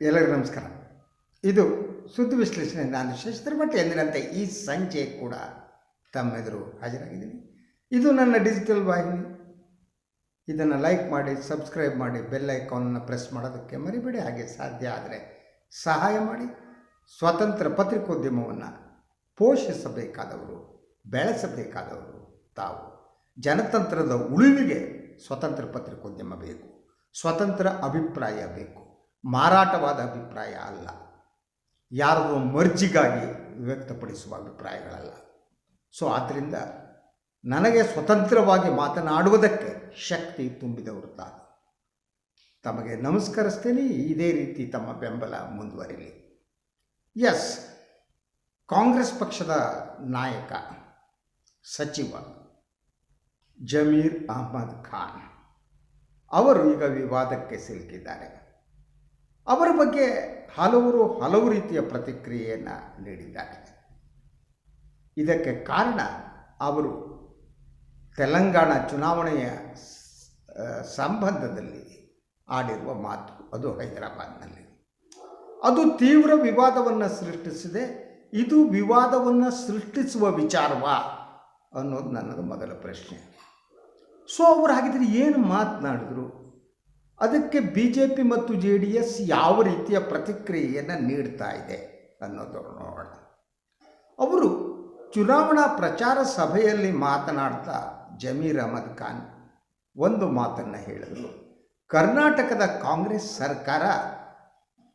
ಎಲ್ಲರಿಗೂ ನಮಸ್ಕಾರ. ಇದು ಸುದ್ದಿ ವಿಶ್ಲೇಷಣೆ. ನಾನು ಶಸ್ತ್ರ ಭಟ್ ಎಂದಿನಂತೆ ಈ ಸಂಜೆ ಕೂಡ ತಮ್ಮೆದುರು ಹಾಜರಾಗಿದ್ದೀನಿ. ಇದು ನನ್ನ ಡಿಜಿಟಲ್ ವಾಹಿನಿ. ಇದನ್ನು ಲೈಕ್ ಮಾಡಿ ಸಬ್ಸ್ಕ್ರೈಬ್ ಮಾಡಿ ಬೆಲ್ ಐಕಾನನ್ನು ಪ್ರೆಸ್ ಮಾಡೋದಕ್ಕೆ ಮರಿಬೇಡಿ. ಹಾಗೆ ಸಾಧ್ಯ ಆದರೆ ಸಹಾಯ ಮಾಡಿ. ಸ್ವತಂತ್ರ ಪತ್ರಿಕೋದ್ಯಮವನ್ನು ಪೋಷಿಸಬೇಕಾದವರು, ಬೆಳೆಸಬೇಕಾದವರು ತಾವು. ಜನತಂತ್ರದ ಉಳಿವಿಗೆ ಸ್ವತಂತ್ರ ಪತ್ರಿಕೋದ್ಯಮ ಬೇಕು. ಸ್ವತಂತ್ರ ಅಭಿಪ್ರಾಯ ಬೇಕು. ಮಾರಾಟವಾದ ಅಭಿಪ್ರಾಯ ಅಲ್ಲ. ಯಾರಿಗೂ ಮರ್ಜಿಗಾಗಿ ವ್ಯಕ್ತಪಡಿಸುವ ಅಭಿಪ್ರಾಯಗಳಲ್ಲ. ಸೊ ಆದ್ದರಿಂದ ನನಗೆ ಸ್ವತಂತ್ರವಾಗಿ ಮಾತನಾಡುವುದಕ್ಕೆ ಶಕ್ತಿ ತುಂಬಿದವರು ತಾನು. ತಮಗೆ ನಮಸ್ಕರಿಸ್ತೇನೆ, ಇದೇ ರೀತಿ ತಮ್ಮ ಬೆಂಬಲ ಮುಂದುವರಿಲಿ. ಎಸ್ ಕಾಂಗ್ರೆಸ್ ಪಕ್ಷದ ನಾಯಕ, ಸಚಿವ ಜಮೀರ್ ಅಹ್ಮದ್ ಖಾನ್, ಅವರು ಈಗ ವಿವಾದಕ್ಕೆ ಸಿಲುಕಿದ್ದಾರೆ. ಅವರ ಬಗ್ಗೆ ಹಲವರು ಹಲವು ರೀತಿಯ ಪ್ರತಿಕ್ರಿಯೆಯನ್ನು ನೀಡಿದ್ದಾರೆ. ಇದಕ್ಕೆ ಕಾರಣ ಅವರು ತೆಲಂಗಾಣ ಚುನಾವಣೆಯ ಸಂಬಂಧದಲ್ಲಿ ಆಡಿರುವ ಮಾತು. ಅದು ಹೈದರಾಬಾದ್ನಲ್ಲಿ. ಅದು ತೀವ್ರ ವಿವಾದವನ್ನು ಸೃಷ್ಟಿಸಿದೆ. ಇದು ವಿವಾದವನ್ನು ಸೃಷ್ಟಿಸುವ ವಿಚಾರವಾ ಅನ್ನೋದು ನನ್ನದು ಮೊದಲ ಪ್ರಶ್ನೆ. ಸೊ ಅವರು ಹಾಗಿದ್ರೆ ಏನು ಮಾತನಾಡಿದ್ರು? ಅದಕ್ಕೆ ಬಿ ಜೆ ಪಿ ಮತ್ತು ಜೆ ಡಿ ಎಸ್ ಯಾವ ರೀತಿಯ ಪ್ರತಿಕ್ರಿಯೆಯನ್ನು ನೀಡ್ತಾ ಇದೆ ಅನ್ನೋದು ನೋಡೋಣ. ಅವರು ಚುನಾವಣಾ ಪ್ರಚಾರ ಸಭೆಯಲ್ಲಿ ಮಾತನಾಡ್ತಾ ಜಮೀರ್ ಅಹಮದ್ ಖಾನ್ ಒಂದು ಮಾತನ್ನು ಹೇಳಿದರು. ಕರ್ನಾಟಕದ ಕಾಂಗ್ರೆಸ್ ಸರ್ಕಾರ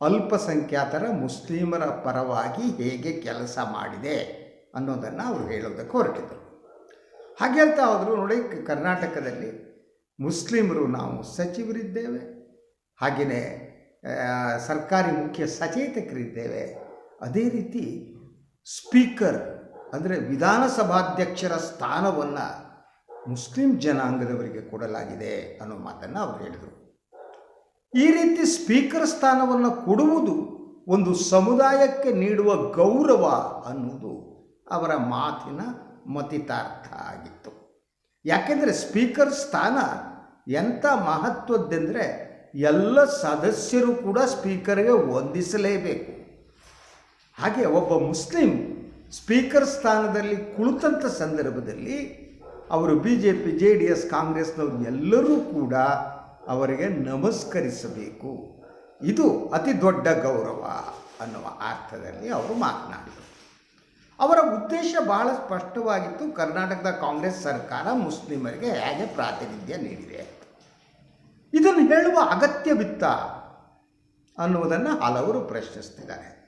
ಅಲ್ಪಸಂಖ್ಯಾತರ ಮುಸ್ಲಿಮರ ಪರವಾಗಿ ಹೇಗೆ ಕೆಲಸ ಮಾಡಿದೆ ಅನ್ನೋದನ್ನು ಅವರು ಹೇಳೋದಕ್ಕೆ ಹೊರಟಿದ್ದರು ಹಾಗೆ ಹೇಳ್ತಾ ಹೋದರು ನೋಡಿ, ಕರ್ನಾಟಕದಲ್ಲಿ ಮುಸ್ಲಿಮರು ನಾವು ಸಚಿವರಿದ್ದೇವೆ. ಹಾಗೆಯೇ ಸರ್ಕಾರಿ ಮುಖ್ಯ ಸಚೇತಕರಿದ್ದೇವೆ. ಅದೇ ರೀತಿ ಸ್ಪೀಕರ್ ಅಂದರೆ ವಿಧಾನಸಭಾಧ್ಯಕ್ಷರ ಸ್ಥಾನವನ್ನು ಮುಸ್ಲಿಂ ಜನಾಂಗದವರಿಗೆ ಕೊಡಲಾಗಿದೆ ಅನ್ನೋ ಮಾತನ್ನು ಅವರು ಹೇಳಿದರು. ಈ ರೀತಿ ಸ್ಪೀಕರ್ ಸ್ಥಾನವನ್ನು ಕೊಡುವುದು ಒಂದು ಸಮುದಾಯಕ್ಕೆ ನೀಡುವ ಗೌರವ ಅನ್ನುವುದು ಅವರ ಮಾತಿನ ಮತಿತಾರ್ಥ ಆಗಿತ್ತು. ಯಾಕೆಂದರೆ ಸ್ಪೀಕರ್ ಸ್ಥಾನ ಎಂಥ ಮಹತ್ವದ್ದೆಂದರೆ ಎಲ್ಲ ಸದಸ್ಯರು ಕೂಡ ಸ್ಪೀಕರ್ಗೆ ವಂದಿಸಲೇಬೇಕು. ಹಾಗೆ ಒಬ್ಬ ಮುಸ್ಲಿಂ ಸ್ಪೀಕರ್ ಸ್ಥಾನದಲ್ಲಿ ಕುಳಿತಂಥ ಸಂದರ್ಭದಲ್ಲಿ ಅವರು B J P J D S ಕಾಂಗ್ರೆಸ್ನವರು ಎಲ್ಲರೂ ಕೂಡ ಅವರಿಗೆ ನಮಸ್ಕರಿಸಬೇಕು. ಇದು ಅತಿ ದೊಡ್ಡ ಗೌರವ ಅನ್ನುವ ಅರ್ಥದಲ್ಲಿ ಅವರು ಮಾತನಾಡಿದರು. ಅವರ ಉದ್ದೇಶ ಬಹಳ ಸ್ಪಷ್ಟವಾಗಿತ್ತು. ಕರ್ನಾಟಕದ ಕಾಂಗ್ರೆಸ್ ಸರ್ಕಾರ ಮುಸ್ಲಿಮರಿಗೆ ಹೇಗೆ ಪ್ರಾತಿನಿಧ್ಯ ನೀಡಿದೆ? ಇದನ್ನು ಹೇಳುವ ಅಗತ್ಯವಿತ್ತ ಅನ್ನುವುದನ್ನು ಹಲವರು ಪ್ರಶ್ನಿಸ್ತಿದ್ದಾರೆ.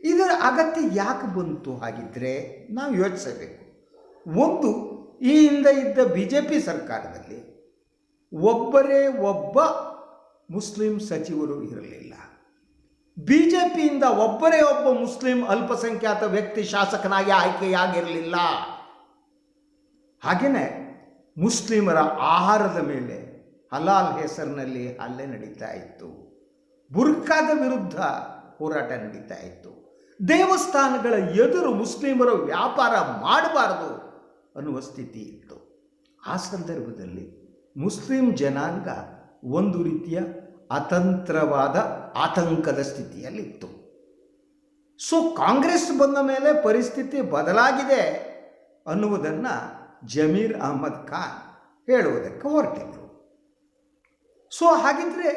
ಇದರ ಅಗತ್ಯ ಯಾಕೆ ಬಂತು ಹಾಗಿದ್ದರೆ ನಾವು ಯೋಚಿಸಬೇಕು. ಒಂದು, ಈ ಹಿಂದೆ ಇದ್ದ ಬಿ ಜೆ ಪಿ ಸರ್ಕಾರದಲ್ಲಿ ಒಬ್ಬರೇ ಒಬ್ಬ ಮುಸ್ಲಿಂ ಸಚಿವರು ಇರಲಿಲ್ಲ. ಬಿ ಜೆ ಪಿಯಿಂದ ಒಬ್ಬರೇ ಒಬ್ಬ ಮುಸ್ಲಿಂ ಅಲ್ಪಸಂಖ್ಯಾತ ವ್ಯಕ್ತಿ ಶಾಸಕನಾಗಿ ಆಯ್ಕೆಯಾಗಿರಲಿಲ್ಲ. ಹಾಗೆಯೇ ಮುಸ್ಲಿಮರ ಆಹಾರದ ಮೇಲೆ ಹಲಾಲ್ ಹೆಸರಿನಲ್ಲಿ ಹಲ್ಲೆ ನಡೀತಾ ಇತ್ತು. ಬುರ್ಕಾದ ವಿರುದ್ಧ ಹೋರಾಟ ನಡೀತಾ ಇತ್ತು. ದೇವಸ್ಥಾನಗಳ ಎದುರು ಮುಸ್ಲಿಮರು ವ್ಯಾಪಾರ ಮಾಡಬಾರದು ಅನ್ನುವ ಸ್ಥಿತಿ ಇತ್ತು. ಆ ಸಂದರ್ಭದಲ್ಲಿ ಮುಸ್ಲಿಂ ಜನಾಂಗ ಒಂದು ರೀತಿಯ ಅತಂತ್ರವಾದ ಆತಂಕದ ಸ್ಥಿತಿಯಲ್ಲಿತ್ತು. ಸೊ ಕಾಂಗ್ರೆಸ್ ಬಂದ ಮೇಲೆ ಪರಿಸ್ಥಿತಿ ಬದಲಾಗಿದೆ ಅನ್ನುವುದನ್ನು ಜಮೀರ್ ಅಹಮದ್ ಖಾನ್ ಹೇಳುವುದಕ್ಕೆ ಹೊರಟಿದ್ರು ಸೊ ಹಾಗಿದ್ರೆ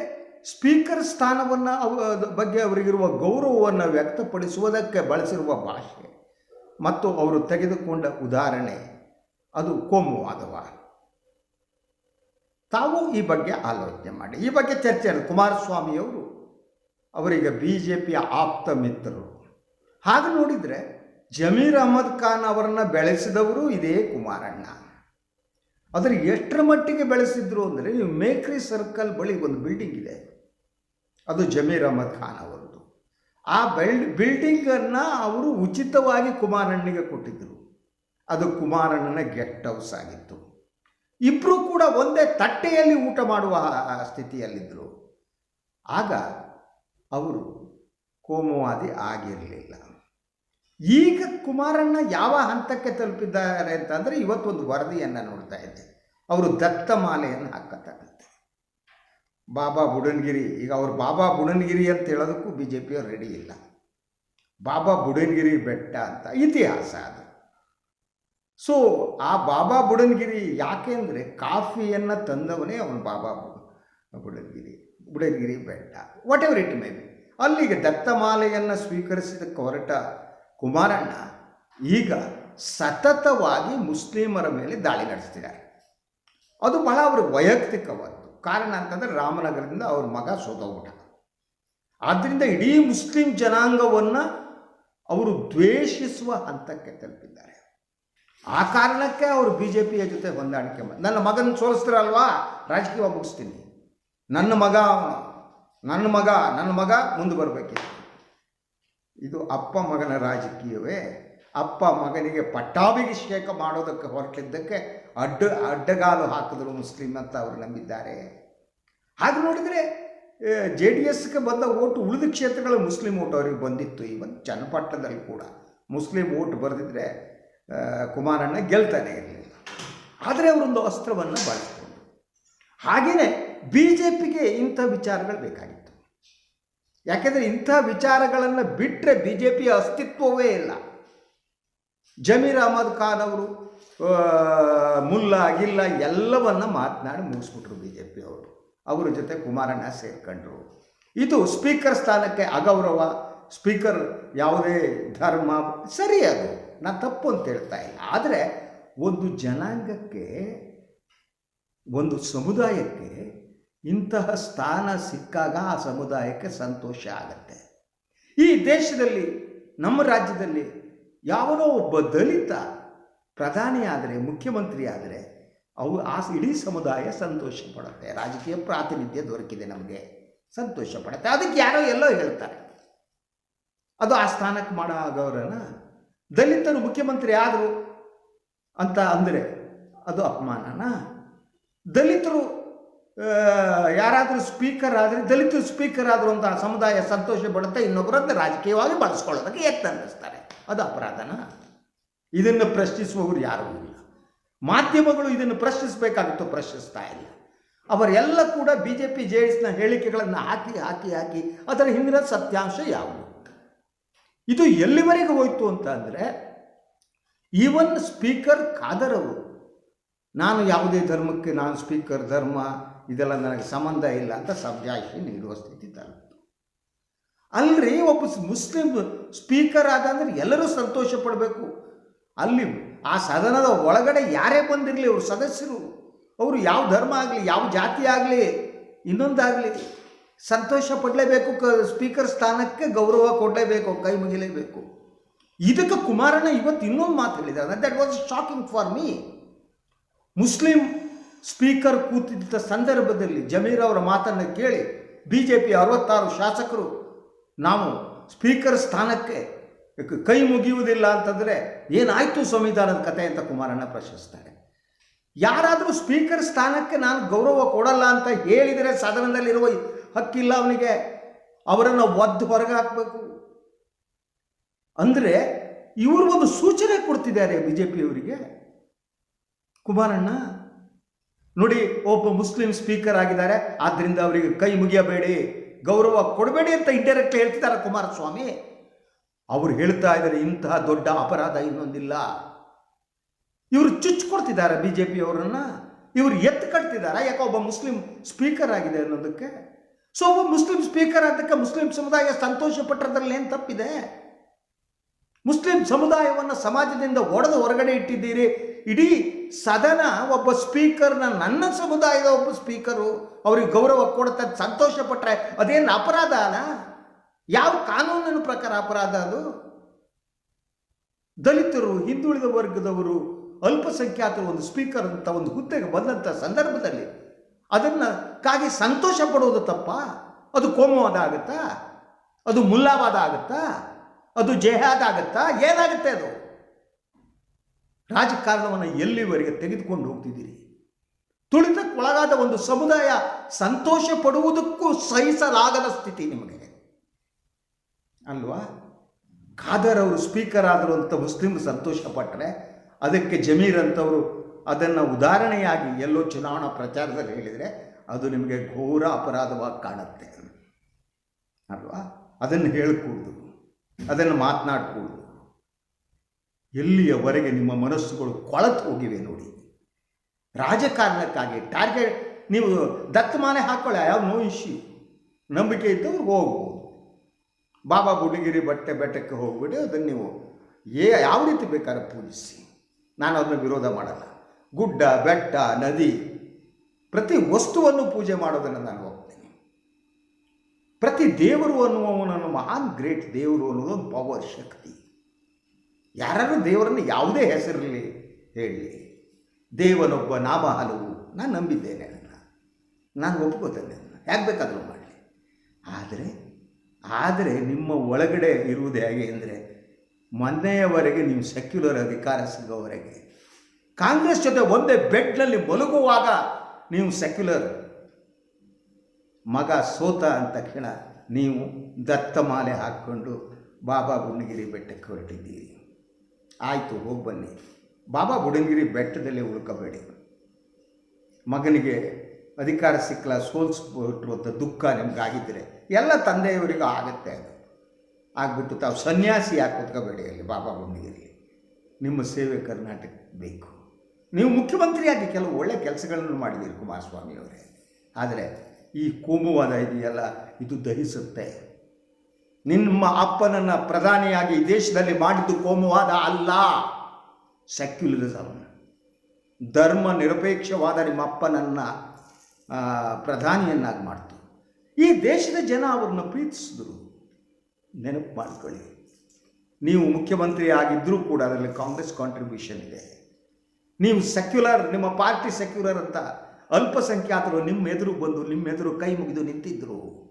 ಸ್ಪೀಕರ್ ಸ್ಥಾನವನ್ನು ಅವ ಬಗ್ಗೆ ಅವರಿಗಿರುವ ಗೌರವವನ್ನು ವ್ಯಕ್ತಪಡಿಸುವುದಕ್ಕೆ ಬಳಸಿರುವ ಭಾಷೆ ಮತ್ತು ಅವರು ತೆಗೆದುಕೊಂಡ ಉದಾಹರಣೆ, ಅದು ಕೋಮುವಾದವ. ತಾವು ಈ ಬಗ್ಗೆ ಆಲೋಚನೆ ಮಾಡಿ. ಈ ಬಗ್ಗೆ ಚರ್ಚೆ ಕುಮಾರಸ್ವಾಮಿ ಕುಮಾರಸ್ವಾಮಿಯವರು ಅವರಿಗೆ ಬಿ ಜೆ ಪಿಯ ಆಪ್ತ ಮಿತ್ರರು. ಹಾಗೆ ನೋಡಿದರೆ ಜಮೀರ್ ಅಹಮದ್ ಖಾನ್ ಅವರನ್ನು ಬೆಳೆಸಿದವರು ಇದೇ ಕುಮಾರಣ್ಣ. ಆದರೆ ಎಷ್ಟರ ಮಟ್ಟಿಗೆ ಬೆಳೆಸಿದ್ರು ಅಂದರೆ ನೀವು ಮೇಕ್ರಿ ಸರ್ಕಲ್ ಬಳಿ ಒಂದು ಬಿಲ್ಡಿಂಗ್ ಇದೆ. ಅದು ಜಮೀರ್ ಅಹಮದ್ ಖಾನ್ ಅವರದು ಆ ಬೆಲ್ ಬಿಲ್ಡಿಂಗನ್ನು ಅವರು ಉಚಿತವಾಗಿ ಕುಮಾರಣ್ಣಿಗೆ ಕೊಟ್ಟಿದ್ದರು. ಅದು ಕುಮಾರಣ್ಣನ ಗೆಟ್ ಹೌಸ್ ಆಗಿತ್ತು. ಇಬ್ಬರು ಕೂಡ ಒಂದೇ ತಟ್ಟೆಯಲ್ಲಿ ಊಟ ಮಾಡುವ ಸ್ಥಿತಿಯಲ್ಲಿದ್ದರು. ಆಗ ಅವರು ಕೋಮುವಾದಿ ಆಗಿರಲಿಲ್ಲ. ಈಗ ಕುಮಾರಣ್ಣ ಯಾವ ಹಂತಕ್ಕೆ ತಲುಪಿದ್ದಾರೆ ಅಂತಂದರೆ ಇವತ್ತೊಂದು ವರದಿಯನ್ನು ನೋಡ್ತಾ ಇದ್ದೆ. ಅವರು ದತ್ತಮಾಲೆಯನ್ನು ಹಾಕತ್ತಾರಂತೆ ಬಾಬಾ ಬುಡನ್ಗಿರಿ, ಈಗ ಅವರು ಬಾಬಾ ಬುಡನ್ಗಿರಿ ಅಂತ ಹೇಳೋದಕ್ಕೂ ಬಿ ಜೆ ಪಿಯವ್ರು ರೆಡಿ ಇಲ್ಲ. ಬಾಬಾ ಬುಡನ್ಗಿರಿ ಬೆಟ್ಟ ಅಂತ ಇತಿಹಾಸ ಅದು. ಸೊ ಆ ಬಾಬಾ ಬುಡನ್ಗಿರಿ ಯಾಕೆ ಅಂದರೆ ಕಾಫಿಯನ್ನು ತಂದವನೇ ಅವನು ಬಾಬಾ ಬುಡನ್ಗಿರಿ ಬುಡನ್ಗಿರಿ ಬೆಟ್ಟ whatever it may be ಅಲ್ಲಿಗೆ ದತ್ತಮಾಲೆಯನ್ನು ಸ್ವೀಕರಿಸಿದ ಹೊರಟ ಕುಮಾರಣ್ಣ ಈಗ ಸತತವಾಗಿ ಮುಸ್ಲಿಮರ ಮೇಲೆ ದಾಳಿ ನಡೆಸ್ತಿದ್ದಾರೆ. ಅದು ಬಹಳ ಅವ್ರ ವೈಯಕ್ತಿಕವಾದ್ದು. ಕಾರಣ ಅಂತಂದರೆ ರಾಮನಗರದಿಂದ ಅವ್ರ ಮಗ ಸೋತೋಗ್ಬಿಟ್ಟ. ಆದ್ದರಿಂದ ಇಡೀ ಮುಸ್ಲಿಂ ಜನಾಂಗವನ್ನು ಅವರು ದ್ವೇಷಿಸುವ ಹಂತಕ್ಕೆ ತಲುಪಿದ್ದಾರೆ. ಆ ಕಾರಣಕ್ಕೆ ಅವರು ಬಿ ಜೆ ಪಿಯ ಜೊತೆ ಹೊಂದಾಣಿಕೆ ನನ್ನ ಮಗನ ಸೋಲಿಸ್ತಾರಲ್ವಾ? ರಾಜಕೀಯವಾಗಿ ಮುಗಿಸ್ತೀನಿ. ನನ್ನ ಮಗ ನನ್ನ ಮಗ ನನ್ನ ಮಗ ಮುಂದೆ ಬರಬೇಕಿತ್ತು. ಇದು ಅಪ್ಪ ಮಗನ ರಾಜಕೀಯವೇ? ಅಪ್ಪ ಮಗನಿಗೆ ಪಟ್ಟಾಭಿಷೇಕ ಮಾಡೋದಕ್ಕೆ ಹೊರಟಿದ್ದಕ್ಕೆ ಅಡ್ಡ, ಅಡ್ಡಗಾಲು ಹಾಕಿದ್ರು ಮುಸ್ಲಿಂ ಅಂತ ಅವರು ನಂಬಿದ್ದಾರೆ. ಹಾಗೆ ನೋಡಿದರೆ ಜೆ ಡಿ ಎಸ್ಗೆ ಬಂದ ಓಟು ಉಳಿದ ಕ್ಷೇತ್ರಗಳು ಮುಸ್ಲಿಂ ಓಟ್ ಅವರಿಗೆ ಬಂದಿತ್ತು. ಇವನ್ ಚನ್ನಪಟ್ಟಣದಲ್ಲಿ ಕೂಡ. ಮುಸ್ಲಿಂ ಓಟ್ ಬರೆದಿದ್ರೆ ಕುಮಾರಣ್ಣ ಗೆಲ್ತಾನೆ ಇರಲಿಲ್ಲ. ಆದರೆ ಅವರೊಂದು ಅಸ್ತ್ರವನ್ನು ಬಳಸ್ಕೊಂಡು. ಹಾಗೆಯೇ ಬಿ ಜೆ ಪಿಗೆ ಇಂಥ ವಿಚಾರಗಳು ಬೇಕಾಗಿತ್ತು. ಯಾಕೆಂದರೆ ಇಂಥ ವಿಚಾರಗಳನ್ನು ಬಿಟ್ಟರೆ ಬಿ ಜೆ ಪಿಯ ಅಸ್ತಿತ್ವವೇ ಇಲ್ಲ. ಜಮೀರ್ ಅಹಮದ್ ಖಾನ್ ಅವರು ಮುಲ್ಲ ಮುಲ್ಲಾ, ಗಿಲ್ಲ ಎಲ್ಲವನ್ನ ಮಾತನಾಡಿ ಮುಗಿಸ್ಬಿಟ್ರು ಬಿ ಜೆ ಪಿ ಅವರು. ಅವರ ಜೊತೆ ಕುಮಾರಣ್ಣ ಸೇರ್ಕೊಂಡ್ರು. ಇದು ಸ್ಪೀಕರ್ ಸ್ಥಾನಕ್ಕೆ ಅಗೌರವ, ಸ್ಪೀಕರ್ ಯಾವುದೇ ಧರ್ಮ, ಸರಿ ಅದು. ನಾನು ತಪ್ಪು ಅಂತ ಹೇಳ್ತಾ ಇಲ್ಲ. ಆದರೆ ಒಂದು ಜನಾಂಗಕ್ಕೆ, ಒಂದು ಸಮುದಾಯಕ್ಕೆ ಇಂತಹ ಸ್ಥಾನ ಸಿಕ್ಕಾಗ ಆ ಸಮುದಾಯಕ್ಕೆ ಸಂತೋಷ ಆಗತ್ತೆ. ಈ ದೇಶದಲ್ಲಿ, ನಮ್ಮ ರಾಜ್ಯದಲ್ಲಿ ಯಾವನೋ ಒಬ್ಬ ದಲಿತ ಪ್ರಧಾನಿ ಆದರೆ ಮುಖ್ಯಮಂತ್ರಿ ಆದರೆ ಅವು ಆ ಇಡೀ ಸಮುದಾಯ ಸಂತೋಷ ಪಡುತ್ತೆ. ರಾಜಕೀಯ ಪ್ರಾತಿನಿಧ್ಯ ದೊರಕಿದೆ ನಮಗೆ. ಸಂತೋಷ ಪಡುತ್ತೆ. ಅದಕ್ಕೆ ಯಾರೋ ಎಲ್ಲೋ ಹೇಳ್ತಾರೆ. ಅದು ಆ ಸ್ಥಾನಕ್ಕೆ ಮಾಡೋ ಆಗೋರನ್ನ ದಲಿತರು ಮುಖ್ಯಮಂತ್ರಿ ಆದರು ಅಂತ ಅಂದರೆ ಅದು ಅಪಮಾನನ? ದಲಿತರು ಯಾರಾದರೂ ಸ್ಪೀಕರ್ ಆದರೆ, ದಲಿತ ಸ್ಪೀಕರ್ ಆದರು ಅಂತ ಸಮುದಾಯ ಸಂತೋಷ ಪಡುತ್ತೆ ಇನ್ನೊಬ್ಬರನ್ನ ರಾಜಕೀಯವಾಗಿ ಬಳಸ್ಕೊಳ್ಳೋದಕ್ಕೆ ಯತ್ನ ಅನ್ನಿಸ್ತಾರೆ ಅದು ಅಪರಾಧನ? ಇದನ್ನು ಪ್ರಶ್ನಿಸುವವರು ಯಾರೂ ಇಲ್ಲ. ಮಾಧ್ಯಮಗಳು ಇದನ್ನು ಪ್ರಶ್ನಿಸಬೇಕಾಗಿತ್ತು, ಪ್ರಶ್ನಿಸ್ತಾ ಇಲ್ಲ. ಅವರೆಲ್ಲ ಕೂಡ ಬಿ ಜೆ ಪಿ ಜೆ ಎಸ್ನ ಹೇಳಿಕೆಗಳನ್ನು ಹಾಕಿ ಹಾಕಿ ಹಾಕಿ ಅದರ ಹಿಂದಿನ ಸತ್ಯಾಂಶ ಯಾವುದು? ಇದು ಎಲ್ಲಿವರೆಗೆ ಹೋಯಿತು ಅಂತ ಅಂದರೆ, ಈವನ್ ಸ್ಪೀಕರ್ ಖಾದರ್ ನಾನು ಯಾವುದೇ ಧರ್ಮಕ್ಕೆ, ನಾನು ಸ್ಪೀಕರ್ ಧರ್ಮ ಇದೆಲ್ಲ ನನಗೆ ಸಂಬಂಧ ಇಲ್ಲ ಅಂತ ಸಬ್ಜಾಯಿಷಿ ನೀಡುವ ಸ್ಥಿತಿ ತಲುಪಿತು. ಅಲ್ಲರಿ ಒಬ್ಬ ಮುಸ್ಲಿಂ ಸ್ಪೀಕರ್ ಆದ ಅಂದರೆ ಎಲ್ಲರೂ ಸಂತೋಷ ಪಡಬೇಕು. ಅಲ್ಲಿ ಆ ಸದನದ ಒಳಗಡೆ ಯಾರೇ ಬಂದಿರಲಿ ಅವರು ಸದಸ್ಯರು, ಅವರು ಯಾವ ಧರ್ಮ ಆಗಲಿ, ಯಾವ ಜಾತಿ ಆಗಲಿ, ಇನ್ನೊಂದಾಗಲಿ ಸಂತೋಷ ಪಡಲೇಬೇಕು ಕ ಸ್ಪೀಕರ್ ಸ್ಥಾನಕ್ಕೆ ಗೌರವ ಕೊಡಲೇಬೇಕು, ಕೈ ಮುಗಿಲೇಬೇಕು. ಇದಕ್ಕೆ ಕುಮಾರಣ್ಣ ಇವತ್ತು ಇನ್ನೊಂದು ಮಾತು ಹೇಳಿದ್ದಾರೆ. That was shocking for me Muslim speaker ಕೂತಿದ್ದ ಸಂದರ್ಭದಲ್ಲಿ ಜಮೀರ್ ಅವರ ಮಾತನ್ನು ಕೇಳಿ ಬಿ ಜೆ ಪಿ ಅರವತ್ತಾರು ಶಾಸಕರು, ನಾವು ಸ್ಪೀಕರ್ ಸ್ಥಾನಕ್ಕೆ ಕೈ ಮುಗಿಯುವುದಿಲ್ಲ ಅಂತಂದರೆ ಏನಾಯಿತು ಸಂವಿಧಾನದ ಕತೆ ಅಂತ ಕುಮಾರಣ್ಣ ಪ್ರಶ್ನಿಸ್ತಾರೆ. ಯಾರಾದರೂ ಸ್ಪೀಕರ್ ಸ್ಥಾನಕ್ಕೆ ನಾನು ಗೌರವ ಕೊಡಲ್ಲ ಅಂತ ಹೇಳಿದರೆ ಸದನದಲ್ಲಿರುವ ಹಕ್ಕಿಲ್ಲ ಅವನಿಗೆ, ಅವರನ್ನು ಒದ್ದು ಹೊರಗೆ ಹಾಕಬೇಕು? ಅಂದರೆ ಇವರು ಒಂದು ಸೂಚನೆ ಕೊಡ್ತಿದ್ದಾರೆ ಬಿ ಜೆ ಪಿಯವರಿಗೆ ಕುಮಾರಣ್ಣ ನೋಡಿ, ಒಬ್ಬ ಮುಸ್ಲಿಂ ಸ್ಪೀಕರ್ ಆಗಿದ್ದಾರೆ. ಆದ್ದರಿಂದ ಅವರಿಗೆ ಕೈ ಮುಗಿಯಬೇಡಿ. ಗೌರವ ಕೊಡಬೇಡಿ ಅಂತ ಇಂಡೈರೆಕ್ಟ್ ಹೇಳ್ತಿದ್ದಾರೆ ಕುಮಾರಸ್ವಾಮಿ. ಅವರು ಹೇಳ್ತಾ ಇದ್ದಾರೆ, ಇಂತಹ ದೊಡ್ಡ ಅಪರಾಧ ಇನ್ನೊಂದಿಲ್ಲ. ಇವರು ಚುಚ್ಚು ಕೊಡ್ತಿದ್ದಾರೆ ಬಿ ಜೆ ಪಿಯವರನ್ನ ಇವರು ಎತ್ತು ಕಟ್ತಿದ್ದಾರೆ, ಯಾಕೆ ಒಬ್ಬ ಮುಸ್ಲಿಂ ಸ್ಪೀಕರ್ ಆಗಿದೆ ಅನ್ನೋದಕ್ಕೆ. ಸೊ ಒಬ್ಬ ಮುಸ್ಲಿಂ ಸ್ಪೀಕರ್ ಆದಕ್ಕೆ ಮುಸ್ಲಿಂ ಸಮುದಾಯ ಸಂತೋಷ ಪಟ್ಟದ್ರಲ್ಲಿ ಏನು ತಪ್ಪಿದೆ? ಮುಸ್ಲಿಂ ಸಮುದಾಯವನ್ನು ಸಮಾಜದಿಂದ ಒಡೆದು ಹೊರಗಡೆ ಇಟ್ಟಿದ್ದೀರಿ. ಇಡೀ ಸದನ ಒಬ್ಬ ಸ್ಪೀಕರ್ನ ನನ್ನ ಸಮುದಾಯದ ಒಬ್ಬ ಸ್ಪೀಕರು ಅವ್ರಿಗೆ ಗೌರವ ಕೊಡುತ್ತೆ ಅಂತ ಸಂತೋಷ ಪಟ್ಟರೆ ಅದೇನು ಅಪರಾಧ ಅಲ್ಲ? ಯಾವ ಕಾನೂನಿನ ಪ್ರಕಾರ ಅಪರಾಧ ಅದು? ದಲಿತರು, ಹಿಂದುಳಿದ ವರ್ಗದವರು ಅಲ್ಪಸಂಖ್ಯಾತರು ಒಂದು ಸ್ಪೀಕರ್ ಅಂತ ಒಂದು ಹುದ್ದೆಗೆ ಬಂದಂಥ ಸಂದರ್ಭದಲ್ಲಿ ಅದನ್ನು ಕಾಗಿ ಸಂತೋಷ ಪಡುವುದು ತಪ್ಪ? ಅದು ಕೋಮವಾದ ಆಗುತ್ತಾ? ಅದು ಮುಲ್ಲಾವಾದ ಆಗುತ್ತಾ? ಅದು ಜೇಹಾದ ಆಗುತ್ತಾ? ಏನಾಗುತ್ತೆ ಅದು? ರಾಜಕಾರಣವನ್ನು ಎಲ್ಲಿವರೆಗೆ ತೆಗೆದುಕೊಂಡು ಹೋಗ್ತಿದ್ದೀರಿ? ತುಳಿತಕ್ಕೊಳಗಾದ ಒಂದು ಸಮುದಾಯ ಸಂತೋಷ ಪಡುವುದಕ್ಕೂ ಸಹಿಸಲಾಗದ ಸ್ಥಿತಿ ನಿಮಗೆ. ಅಲ್ವಾ? ಖಾದರ್ ಅವರು ಸ್ಪೀಕರ್ ಆದರು ಅಂತ ಮುಸ್ಲಿಮ್ ಸಂತೋಷ ಪಟ್ಟರೆ ಅದಕ್ಕೆ ಜಮೀರ್ ಅಂತವರು ಅದನ್ನು ಉದಾಹರಣೆಯಾಗಿ ಎಲ್ಲೋ ಚುನಾವಣಾ ಪ್ರಚಾರದಲ್ಲಿ ಹೇಳಿದರೆ ಅದು ನಿಮಗೆ ಘೋರ ಅಪರಾಧವಾಗಿ ಕಾಣುತ್ತೆ. ಅಲ್ವಾ? ಅದನ್ನು ಹೇಳ್ಕೂಡ್ದು. ಅದನ್ನು ಮಾತನಾಡ್ಕೂಡ್ದು. ಎಲ್ಲಿಯವರೆಗೆ ನಿಮ್ಮ ಮನಸ್ಸುಗಳು ಕೊಳತು ಹೋಗಿವೆ ನೋಡಿ. ರಾಜಕಾರಣಕ್ಕಾಗಿ ಟಾರ್ಗೆಟ್ ನೀವು ದತ್ತಮಾಲೆ ಹಾಕೊಳ್ಳಿ ಯಾವ ನೋ ಇಶ್ಯೂ ನಂಬಿಕೆ ಇದ್ದವ್ರು ಹೋಗ್ಬೋದು. ಬಾಬಾ ಗುಡಿಗಿರಿ ಬಟ್ಟೆ ಬೆಟ್ಟಕ್ಕೆ ಹೋಗ್ಬಿಡಿ ಅದನ್ನು ನೀವು ಏ, ಯಾವ ರೀತಿ ಬೇಕಾದ್ರೆ ಪೂಜಿಸಿ. ನಾನು ಅದನ್ನು ವಿರೋಧ ಮಾಡಲ್ಲ. ಗುಡ್ಡ, ಬೆಟ್ಟ, ನದಿ, ಪ್ರತಿ ವಸ್ತುವನ್ನು ಪೂಜೆ ಮಾಡೋದನ್ನು ನಾನು ಹೋಗ್ತೀನಿ ಪ್ರತಿ ದೇವರು ಅನ್ನುವವನನ್ನು ಮಹಾನ್ ಗ್ರೇಟ್ ದೇವರು ಅನ್ನೋದೊಂದು ಪವರ್ ಶಕ್ತಿ. ಯಾರು ದೇವರನ್ನು ಯಾವುದೇ ಹೆಸರಲ್ಲಿ ಹೇಳಿ. ದೇವನೊಬ್ಬ ನಾಮ ಹಲವು, ನಾನು ನಂಬಿದ್ದೇನೆ ಅದನ್ನು. ನಾನು ಒಪ್ಕೋತೇನೆ ಅದನ್ನು. ಯಾಕೆ ಬೇಕಾದರೂ ಮಾಡಲಿ. ಆದರೆ ಆದರೆ ನಿಮ್ಮ ಒಳಗಡೆ ಇರುವುದು ಹೇಗೆ ಅಂದರೆ, ಮೊನ್ನೆಯವರೆಗೆ ನೀವು ಸೆಕ್ಯುಲರ್ ಅಧಿಕಾರ ಸಿಗೋವರೆಗೆ, ಕಾಂಗ್ರೆಸ್ ಜೊತೆ ಒಂದೇ ಬೆಡ್ನಲ್ಲಿ ಮಲಗುವಾಗ ನೀವು ಸೆಕ್ಯುಲರ್ ಮಗ ಸೋತ ಅಂದ ತಕ್ಷಣ ನೀವು ದತ್ತಮಾಲೆ ಹಾಕ್ಕೊಂಡು ಬಾಬಾ ಗುಂಡಗಿರಿ ಬೆಟ್ಟಕ್ಕೆ ಹೊರಟಿದ್ದೀರಿ. ಆಯಿತು, ಹೋಗಿ ಬನ್ನಿ. ಬಾಬಾ ಬುಡಂಗಿರಿ ಬೆಟ್ಟದಲ್ಲಿ ಉಳ್ಕೋಬೇಡಿ. ಮಗನಿಗೆ ಅಧಿಕಾರ ಸಿಕ್ಕಲ್ಲ ಸೋಲ್ಸ್ಬಿಟ್ಟಿರುವಂಥ ದುಃಖ ನಿಮ್ಗಾಗಿದ್ದರೆ ಎಲ್ಲ ತಂದೆಯವರಿಗೂ ಆಗುತ್ತೆ ಅದು. ಆಗ್ಬಿಟ್ಟು ತಾವು ಸನ್ಯಾಸಿ ಯಾಕೆ ಕೂತ್ಕೋಬೇಡಿ ಅಲ್ಲಿ ಬಾಬಾ ಬುಡಂಗಿರಿ ನಿಮ್ಮ ಸೇವೆ ಕರ್ನಾಟಕ ಬೇಕು. ನೀವು ಮುಖ್ಯಮಂತ್ರಿಯಾಗಿ ಕೆಲವು ಒಳ್ಳೆ ಕೆಲಸಗಳನ್ನು ಮಾಡಿದ್ದೀರಿ ಕುಮಾರಸ್ವಾಮಿಯವರೇ. ಆದರೆ ಈ ಕೋಮುವಾದ ಇದೆಯಲ್ಲ, ಇದು ದಹಿಸುತ್ತೆ. ನಿಮ್ಮ ಅಪ್ಪನನ್ನು ಪ್ರಧಾನಿಯಾಗಿ ಈ ದೇಶದಲ್ಲಿ ಮಾಡಿದ್ದು ಕೋಮುವಾದ ಅಲ್ಲ. ಸೆಕ್ಯುಲರಿಸಮ್ ಧರ್ಮ ನಿರಪೇಕ್ಷವಾದ ನಿಮ್ಮ ಅಪ್ಪನನ್ನು ಪ್ರಧಾನಿಯನ್ನಾಗಿ ಮಾಡ್ತು. ಈ ದೇಶದ ಜನ ಅವ್ರನ್ನ ಪ್ರೀತಿಸಿದ್ರು. ನೆನಪು ಮಾಡಿಕೊಳ್ಳಿ. ನೀವು ಮುಖ್ಯಮಂತ್ರಿ ಆಗಿದ್ದರೂ ಕೂಡ ಅದರಲ್ಲಿ ಕಾಂಗ್ರೆಸ್ ಕಾಂಟ್ರಿಬ್ಯೂಷನ್ ಇದೆ. ನೀವು ಸೆಕ್ಯುಲರ್ ನಿಮ್ಮ ಪಾರ್ಟಿ ಸೆಕ್ಯುಲರ್ ಅಂತ ಅಲ್ಪಸಂಖ್ಯಾತರು ನಿಮ್ಮ ಎದುರು ಬಂದು, ನಿಮ್ಮ ಎದುರು ಕೈ ಮುಗಿದು ನಿಂತಿದ್ದರು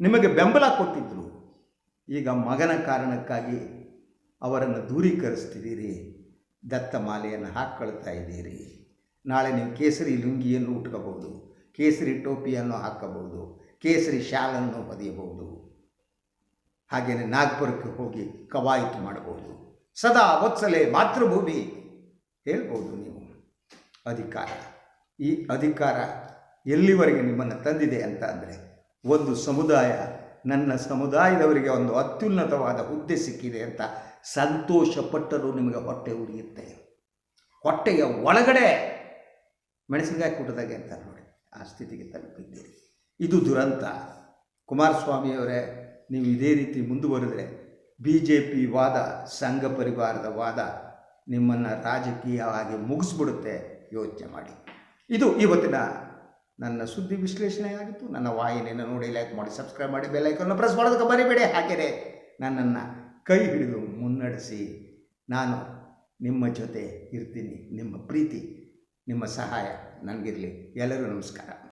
ನಿಮಗೆ ಬೆಂಬಲ ಕೊಟ್ಟಿದ್ದರು ಈಗ ಮಗನ ಕಾರಣಕ್ಕಾಗಿ ಅವರನ್ನು ದೂರೀಕರಿಸ್ತಿದ್ದೀರಿ. ದತ್ತ ಮಾಲೆಯನ್ನು ಹಾಕ್ಕೊಳ್ತಾ ಇದ್ದೀರಿ. ನಾಳೆ ನೀವು ಕೇಸರಿ ಲುಂಗಿಯನ್ನು ಉಟ್ಕೋಬಹುದು. ಕೇಸರಿ ಟೋಪಿಯನ್ನು ಹಾಕಬಹುದು. ಕೇಸರಿ ಶಾಲನ್ನು ಹೊದೆಯಬಹುದು ಹಾಗೆಯೇ ನಾಗ್ಪುರಕ್ಕೆ ಹೋಗಿ ಕವಾಯಿತು ಮಾಡಬಹುದು. ಸದಾ ವತ್ಸಲೆ ಮಾತೃಭೂಮಿ ಹೇಳ್ಬೋದು ನೀವು. ಅಧಿಕಾರ. ಈ ಅಧಿಕಾರ ಎಲ್ಲಿವರೆಗೆ ನಿಮ್ಮನ್ನು ತಂದಿದೆ ಅಂತ ಅಂದರೆ ಒಂದು ಸಮುದಾಯ, ನನ್ನ ಸಮುದಾಯದವರಿಗೆ ಒಂದು ಅತ್ಯುನ್ನತವಾದ ಹುದ್ದೆ ಸಿಕ್ಕಿದೆ ಅಂತ ಸಂತೋಷಪಟ್ಟರೂ ನಿಮಗೆ ಹೊಟ್ಟೆ ಉರಿಯುತ್ತೆ. ಹೊಟ್ಟೆಯ ಒಳಗಡೆ ಮೆಣಸಿನಕಾಯಿ ಕೂಟದಾಗೆ ಅಂತ ನೋಡಿ, ಆ ಸ್ಥಿತಿಗೆ ತಲುಪಿದ್ದೀರಿ. ಇದು ದುರಂತ. ಕುಮಾರಸ್ವಾಮಿಯವರೇ, ನೀವು ಇದೇ ರೀತಿ ಮುಂದುವರೆದರೆ ಬಿ ಜೆ ಪಿ ವಾದ, ಸಂಘ ಪರಿವಾರದ ವಾದ ನಿಮ್ಮನ್ನು ರಾಜಕೀಯವಾಗಿ ಮುಗಿಸ್ಬಿಡುತ್ತೆ. ಯೋಚನೆ ಮಾಡಿ. ಇದು ಇವತ್ತಿನ ನನ್ನ ಸುದ್ದಿ ವಿಶ್ಲೇಷಣೆ ಆಗಿತ್ತು. ನನ್ನ ವಾಹಿನಿಯನ್ನು ನೋಡಿ ಲೈಕ್ ಮಾಡಿ ಸಬ್ಸ್ಕ್ರೈಬ್ ಮಾಡಿ ಬೆಲ್ ಐಕನ್ನು ಪ್ರೆಸ್ ಮಾಡೋದಕ್ಕೆ ಮರಿಬೇಡಿ. ಹಾಗೆಯೇ ನನ್ನನ್ನು ಕೈ ಹಿಡಿದು ಮುನ್ನಡೆಸಿ ನಾನು ನಿಮ್ಮ ಜೊತೆ ಇರ್ತೀನಿ. ನಿಮ್ಮ ಪ್ರೀತಿ, ನಿಮ್ಮ ಸಹಾಯ ನನಗಿರಲಿ. ಎಲ್ಲರೂ ನಮಸ್ಕಾರ.